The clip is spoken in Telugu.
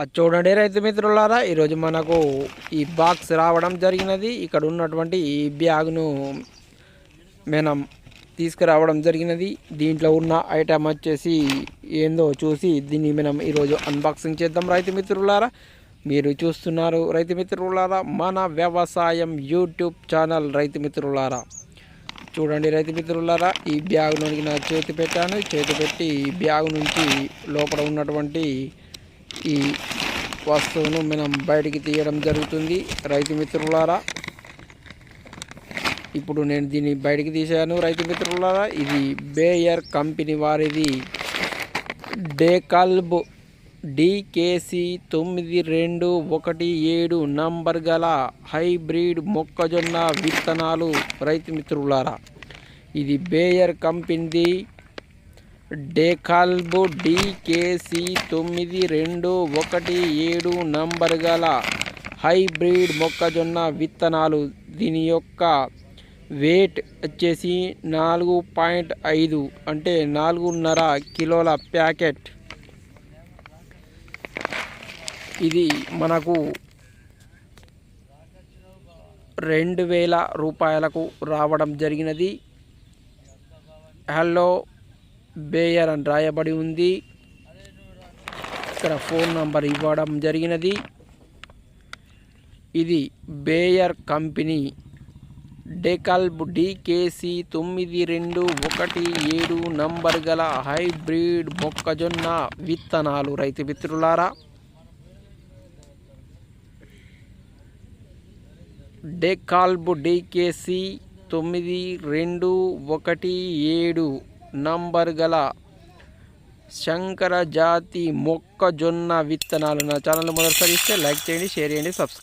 అది చూడండి రైతు మిత్రులారా ఈరోజు మనకు ఈ బాక్స్ రావడం జరిగినది. ఇక్కడ ఉన్నటువంటి ఈ బ్యాగ్ను మనం తీసుకురావడం జరిగినది. దీంట్లో ఉన్న ఐటమ్ వచ్చేసి ఏందో చూసి దీన్ని మనం ఈరోజు అన్బాక్సింగ్ చేద్దాం రైతు మిత్రులారా. మీరు చూస్తున్నారు రైతు మిత్రులారా మన వ్యవసాయం యూట్యూబ్ ఛానల్ రైతు మిత్రులారా. చూడండి రైతు మిత్రులారా ఈ బ్యాగ్ నా చేతి పెట్టాను. చేతి పెట్టి ఈ బ్యాగ్ నుంచి లోపల ఉన్నటువంటి ఈ వస్తువును మనం బయటికి తీయడం జరుగుతుంది. రైతు మిత్రులారా ఇప్పుడు నేను దీన్ని బయటికి తీశాను రైతు మిత్రులారా. ఇది బేయర్ కంపెనీ వారిది. డేకల్బ్ డికేసి తొమ్మిది రెండు ఒకటి ఏడు నంబర్ గల హైబ్రిడ్ మొక్కజొన్న విత్తనాలు రైతు మిత్రులారా. ఇది బేయర్ కంపెనీది. డేకాల్బు డికేసి తొమ్మిది రెండు ఒకటి ఏడు నంబర్ గల హైబ్రిడ్ మొక్కజొన్న విత్తనాలు దీని యొక్క వెయిట్ వచ్చేసి నాలుగు పాయింట్ ఐదు అంటే నాలుగున్నర కిలోల ప్యాకెట్. ఇది మనకు రెండు వేల రూపాయలకు రావడం జరిగినది. హలో బేయర్ అని రాయబడి ఉంది. ఇక్కడ ఫోన్ నంబర్ ఇవ్వడం జరిగినది. ఇది బేయర్ కంపెనీ. డెకల్బ్ డికేసి తొమ్మిది రెండు ఒకటి ఏడు నంబర్ గల హైబ్రిడ్ మొక్కజొన్న విత్తనాలు రైతు మిత్రులారా. డెకాల్బ్ డికేసి తొమ్మిది రెండు ఒకటి ఏడు నంబర్ గల శంకర జాతి మొక్కజొన్న విత్తనాలు నా ఛానల్ మొదటిసారి ఇస్తే లైక్ చేయండి షేర్ చేయండి సబ్స్క్రైబ్